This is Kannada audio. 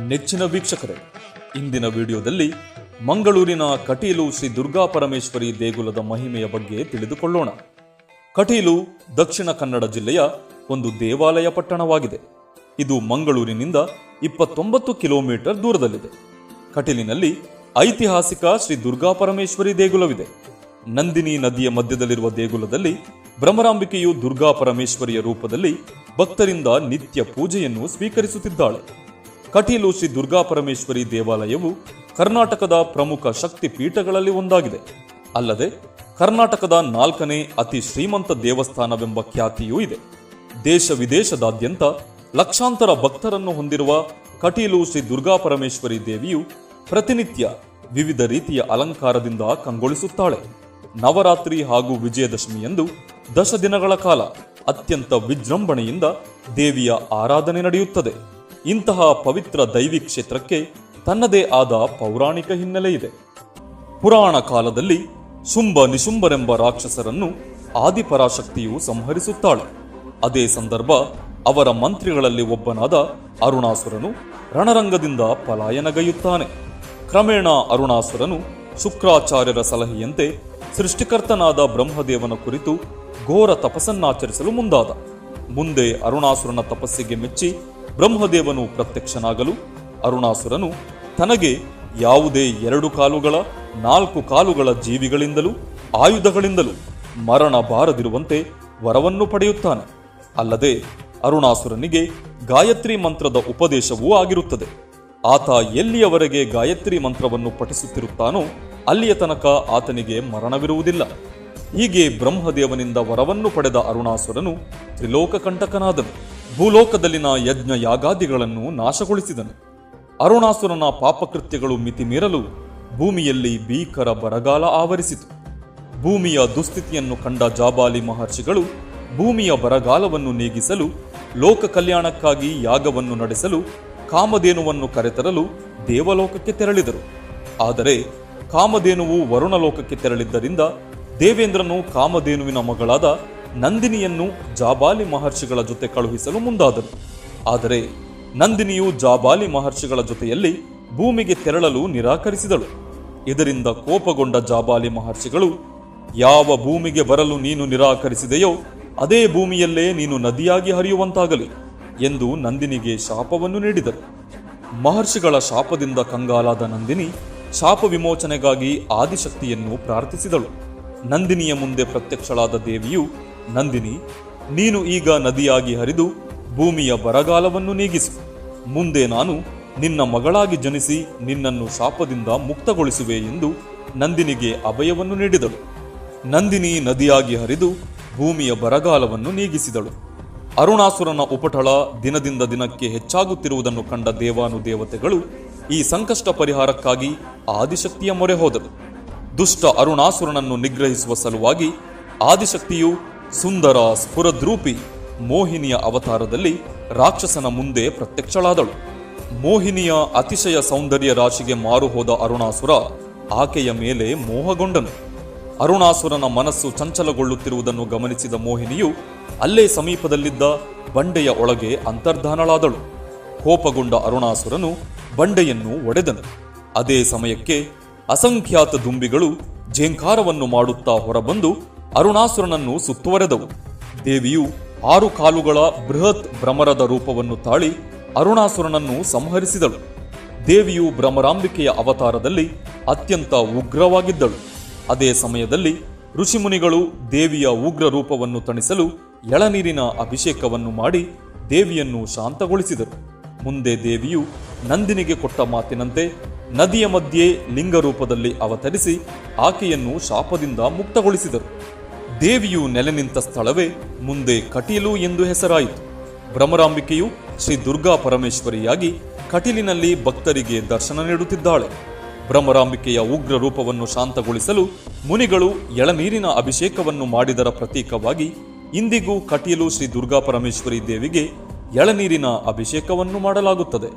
ನೆಚ್ಚಿನ ವೀಕ್ಷಕರೇ, ಇಂದಿನ ವಿಡಿಯೋದಲ್ಲಿ ಮಂಗಳೂರಿನ ಕಟೀಲು ಶ್ರೀ ದುರ್ಗಾ ಪರಮೇಶ್ವರಿ ದೇಗುಲದ ಮಹಿಮೆಯ ಬಗ್ಗೆ ತಿಳಿದುಕೊಳ್ಳೋಣ. ಕಟೀಲು ದಕ್ಷಿಣ ಕನ್ನಡ ಜಿಲ್ಲೆಯ ಒಂದು ದೇವಾಲಯ ಪಟ್ಟಣವಾಗಿದೆ. ಇದು ಮಂಗಳೂರಿನಿಂದ ಇಪ್ಪತ್ತೊಂಬತ್ತು ಕಿಲೋಮೀಟರ್ ದೂರದಲ್ಲಿದೆ. ಕಟೀಲಿನಲ್ಲಿ ಐತಿಹಾಸಿಕ ಶ್ರೀ ದುರ್ಗಾ ಪರಮೇಶ್ವರಿ ದೇಗುಲವಿದೆ. ನಂದಿನಿ ನದಿಯ ಮಧ್ಯದಲ್ಲಿರುವ ದೇಗುಲದಲ್ಲಿ ಭ್ರಮರಾಂಬಿಕೆಯು ದುರ್ಗಾ ಪರಮೇಶ್ವರಿಯ ರೂಪದಲ್ಲಿ ಭಕ್ತರಿಂದ ನಿತ್ಯ ಪೂಜೆಯನ್ನು ಸ್ವೀಕರಿಸುತ್ತಿದ್ದಾಳೆ. ಕಟೀಲು ಶ್ರೀ ದುರ್ಗಾ ಪರಮೇಶ್ವರಿ ದೇವಾಲಯವು ಕರ್ನಾಟಕದ ಪ್ರಮುಖ ಶಕ್ತಿ ಪೀಠಗಳಲ್ಲಿ ಒಂದಾಗಿದೆ. ಅಲ್ಲದೆ, ಕರ್ನಾಟಕದ ನಾಲ್ಕನೇ ಅತಿ ಶ್ರೀಮಂತ ದೇವಸ್ಥಾನವೆಂಬ ಖ್ಯಾತಿಯೂ ಇದೆ. ದೇಶ ವಿದೇಶದಾದ್ಯಂತ ಲಕ್ಷಾಂತರ ಭಕ್ತರನ್ನು ಹೊಂದಿರುವ ಕಟೀಲು ಶ್ರೀ ದುರ್ಗಾ ಪರಮೇಶ್ವರಿ ದೇವಿಯು ಪ್ರತಿನಿತ್ಯ ವಿವಿಧ ರೀತಿಯ ಅಲಂಕಾರದಿಂದ ಕಂಗೊಳಿಸುತ್ತಾಳೆ. ನವರಾತ್ರಿ ಹಾಗೂ ವಿಜಯದಶಮಿಯಂದು ದಶ ದಿನಗಳ ಕಾಲ ಅತ್ಯಂತ ವಿಜೃಂಭಣೆಯಿಂದ ದೇವಿಯ ಆರಾಧನೆ ನಡೆಯುತ್ತದೆ. ಇಂತಹ ಪವಿತ್ರ ದೈವಿ ಕ್ಷೇತ್ರಕ್ಕೆ ತನ್ನದೇ ಆದ ಪೌರಾಣಿಕ ಹಿನ್ನೆಲೆ ಇದೆ. ಪುರಾಣ ಕಾಲದಲ್ಲಿ ಸುಂಬ ನಿಶುಂಭರೆಂಬ ರಾಕ್ಷಸರನ್ನು ಆದಿಪರಾಶಕ್ತಿಯು ಸಂಹರಿಸುತ್ತಾಳೆ. ಅದೇ ಸಂದರ್ಭ ಅವರ ಮಂತ್ರಿಗಳಲ್ಲಿ ಒಬ್ಬನಾದ ಅರುಣಾಸುರನು ರಣರಂಗದಿಂದ ಪಲಾಯನಗೈಯುತ್ತಾನೆ. ಕ್ರಮೇಣ ಅರುಣಾಸುರನು ಶುಕ್ರಾಚಾರ್ಯರ ಸಲಹೆಯಂತೆ ಸೃಷ್ಟಿಕರ್ತನಾದ ಬ್ರಹ್ಮದೇವನ ಕುರಿತು ಘೋರ ತಪಸ್ಸನ್ನಾಚರಿಸಲು ಮುಂದಾದ. ಮುಂದೆ ಅರುಣಾಸುರನ ತಪಸ್ಸಿಗೆ ಮೆಚ್ಚಿ ಬ್ರಹ್ಮದೇವನು ಪ್ರತ್ಯಕ್ಷನಾಗಲು ಅರುಣಾಸುರನು ತನಗೆ ಯಾವುದೇ ಎರಡು ಕಾಲುಗಳ, ನಾಲ್ಕು ಕಾಲುಗಳ ಜೀವಿಗಳಿಂದಲೂ, ಆಯುಧಗಳಿಂದಲೂ ಮರಣ ಬಾರದಿರುವಂತೆ ವರವನ್ನು ಪಡೆಯುತ್ತಾನೆ. ಅಲ್ಲದೆ ಅರುಣಾಸುರನಿಗೆ ಗಾಯತ್ರಿ ಮಂತ್ರದ ಉಪದೇಶವೂ ಆಗಿರುತ್ತದೆ. ಆತ ಎಲ್ಲಿಯವರೆಗೆ ಗಾಯತ್ರಿ ಮಂತ್ರವನ್ನು ಪಠಿಸುತ್ತಿರುತ್ತಾನೋ ಅಲ್ಲಿಯ ತನಕ ಆತನಿಗೆ ಮರಣವಿರುವುದಿಲ್ಲ. ಹೀಗೆ ಬ್ರಹ್ಮದೇವನಿಂದ ವರವನ್ನು ಪಡೆದ ಅರುಣಾಸುರನು ತ್ರಿಲೋಕ ಕಂಟಕನಾದನು ಭೂಲೋಕದಲ್ಲಿನ ಯಜ್ಞ ಯಾಗಾದಿಗಳನ್ನು ನಾಶಗೊಳಿಸಿದನು. ಅರುಣಾಸುರನ ಪಾಪಕೃತ್ಯಗಳು ಮಿತಿಮೀರಲು ಭೂಮಿಯಲ್ಲಿ ಭೀಕರ ಬರಗಾಲ ಆವರಿಸಿತು. ಭೂಮಿಯ ದುಸ್ಥಿತಿಯನ್ನು ಕಂಡ ಜಾಬಾಲಿ ಮಹರ್ಷಿಗಳು ಭೂಮಿಯ ಬರಗಾಲವನ್ನು ನೀಗಿಸಲು, ಲೋಕ ಕಲ್ಯಾಣಕ್ಕಾಗಿ ಯಾಗವನ್ನು ನಡೆಸಲು, ಕಾಮಧೇನುವನ್ನು ಕರೆತರಲು ದೇವಲೋಕಕ್ಕೆ ತೆರಳಿದರು. ಆದರೆ ಕಾಮಧೇನುವು ವರುಣಲೋಕಕ್ಕೆ ತೆರಳಿದ್ದರಿಂದ ದೇವೇಂದ್ರನು ಕಾಮಧೇನುವಿನ ಮಗಳಾದ ನಂದಿನಿಯನ್ನು ಜಾಬಾಲಿ ಮಹರ್ಷಿಗಳ ಜೊತೆ ಕಳುಹಿಸಲು ಮುಂದಾದರು. ಆದರೆ ನಂದಿನಿಯು ಜಾಬಾಲಿ ಮಹರ್ಷಿಗಳ ಜೊತೆಯಲ್ಲಿ ಭೂಮಿಗೆ ತೆರಳಲು ನಿರಾಕರಿಸಿದಳು. ಇದರಿಂದ ಕೋಪಗೊಂಡ ಜಾಬಾಲಿ ಮಹರ್ಷಿಗಳು, ಯಾವ ಭೂಮಿಗೆ ಬರಲು ನೀನು ನಿರಾಕರಿಸಿದೆಯೋ ಅದೇ ಭೂಮಿಯಲ್ಲೇ ನೀನು ನದಿಯಾಗಿ ಹರಿಯುವಂತಾಗಲಿ ಎಂದು ನಂದಿನಿಗೆ ಶಾಪವನ್ನು ನೀಡಿದರು. ಮಹರ್ಷಿಗಳ ಶಾಪದಿಂದ ಕಂಗಾಲಾದ ನಂದಿನಿ ಶಾಪ ವಿಮೋಚನೆಗಾಗಿ ಆದಿಶಕ್ತಿಯನ್ನು ಪ್ರಾರ್ಥಿಸಿದಳು. ನಂದಿನಿಯ ಮುಂದೆ ಪ್ರತ್ಯಕ್ಷಳಾದ ದೇವಿಯು ನಂದಿನಿ, ನೀನು ಈಗ ನದಿಯಾಗಿ ಹರಿದು ಭೂಮಿಯ ಬರಗಾಲವನ್ನು ನೀಗಿಸು. ಮುಂದೆ ನಾನು ನಿನ್ನ ಮಗಳಾಗಿ ಜನಿಸಿ ನಿನ್ನನ್ನು ಶಾಪದಿಂದ ಮುಕ್ತಗೊಳಿಸುವೆ ಎಂದು ನಂದಿನಿಗೆ ಅಭಯವನ್ನು ನೀಡಿದಳು. ನಂದಿನಿ ನದಿಯಾಗಿ ಹರಿದು ಭೂಮಿಯ ಬರಗಾಲವನ್ನು ನೀಗಿಸಿದಳು. ಅರುಣಾಸುರನ ಉಪಟಳ ದಿನದಿಂದ ದಿನಕ್ಕೆ ಹೆಚ್ಚಾಗುತ್ತಿರುವುದನ್ನು ಕಂಡ ದೇವಾನು ದೇವತೆಗಳು ಈ ಸಂಕಷ್ಟ ಪರಿಹಾರಕ್ಕಾಗಿ ಆದಿಶಕ್ತಿಯ ಮೊರೆ ಹೋದರು ದುಷ್ಟ ಅರುಣಾಸುರನನ್ನು ನಿಗ್ರಹಿಸುವ ಸಲುವಾಗಿ ಆದಿಶಕ್ತಿಯು ಸುಂದರ ಸ್ಫುರದ್ರೂಪಿ ಮೋಹಿನಿಯ ಅವತಾರದಲ್ಲಿ ರಾಕ್ಷಸನ ಮುಂದೆ ಪ್ರತ್ಯಕ್ಷಳಾದಳು. ಮೋಹಿನಿಯ ಅತಿಶಯ ಸೌಂದರ್ಯ ರಾಶಿಗೆ ಮಾರುಹೋದ ಅರುಣಾಸುರ ಆಕೆಯ ಮೇಲೆ ಮೋಹಗೊಂಡನು. ಅರುಣಾಸುರನ ಮನಸ್ಸು ಚಂಚಲಗೊಳ್ಳುತ್ತಿರುವುದನ್ನು ಗಮನಿಸಿದ ಮೋಹಿನಿಯು ಅಲ್ಲೇ ಸಮೀಪದಲ್ಲಿದ್ದ ಬಂಡೆಯ ಒಳಗೆ ಅಂತರ್ಧಾನಳಾದಳು. ಕೋಪಗೊಂಡ ಅರುಣಾಸುರನು ಬಂಡೆಯನ್ನು ಒಡೆದನು. ಅದೇ ಸಮಯಕ್ಕೆ ಅಸಂಖ್ಯಾತ ದುಂಬಿಗಳು ಝೇಂಕಾರವನ್ನು ಮಾಡುತ್ತಾ ಹೊರಬಂದು ಅರುಣಾಸುರನನ್ನು ಸುತ್ತುವರೆದವು. ದೇವಿಯು ಆರು ಕಾಲುಗಳ ಬೃಹತ್ ಭ್ರಮರದ ರೂಪವನ್ನು ತಾಳಿ ಅರುಣಾಸುರನನ್ನು ಸಂಹರಿಸಿದಳು. ದೇವಿಯು ಭ್ರಮರಾಂಬಿಕೆಯ ಅವತಾರದಲ್ಲಿ ಅತ್ಯಂತ ಉಗ್ರವಾಗಿದ್ದಳು. ಅದೇ ಸಮಯದಲ್ಲಿ ಋಷಿಮುನಿಗಳು ದೇವಿಯ ಉಗ್ರ ರೂಪವನ್ನು ತಣಿಸಲು ಎಳನೀರಿನ ಅಭಿಷೇಕವನ್ನು ಮಾಡಿ ದೇವಿಯನ್ನು ಶಾಂತಗೊಳಿಸಿದರು. ಮುಂದೆ ದೇವಿಯು ನಂದಿನಿಗೆ ಕೊಟ್ಟ ಮಾತಿನಂತೆ ನದಿಯ ಮಧ್ಯೆ ಲಿಂಗ ರೂಪದಲ್ಲಿ ಅವತರಿಸಿ ಆಕೆಯನ್ನು ಶಾಪದಿಂದ ಮುಕ್ತಗೊಳಿಸಿದರು. ದೇವಿಯು ನೆಲೆ ನಿಂತ ಸ್ಥಳವೇ ಮುಂದೆ ಕಟೀಲು ಎಂದು ಹೆಸರಾಯಿತು. ಭ್ರಮರಾಂಬಿಕೆಯು ಶ್ರೀ ದುರ್ಗಾ ಪರಮೇಶ್ವರಿಯಾಗಿ ಕಟೀಲಿನಲ್ಲಿ ಭಕ್ತರಿಗೆ ದರ್ಶನ ನೀಡುತ್ತಿದ್ದಾಳೆ. ಭ್ರಮರಾಂಬಿಕೆಯ ಉಗ್ರ ರೂಪವನ್ನು ಶಾಂತಗೊಳಿಸಲು ಮುನಿಗಳು ಎಳನೀರಿನ ಅಭಿಷೇಕವನ್ನು ಮಾಡಿದರ ಪ್ರತೀಕವಾಗಿ ಇಂದಿಗೂ ಕಟೀಲು ಶ್ರೀ ದುರ್ಗಾ ಪರಮೇಶ್ವರಿ ದೇವಿಗೆ ಎಳನೀರಿನ ಅಭಿಷೇಕವನ್ನು ಮಾಡಲಾಗುತ್ತದೆ.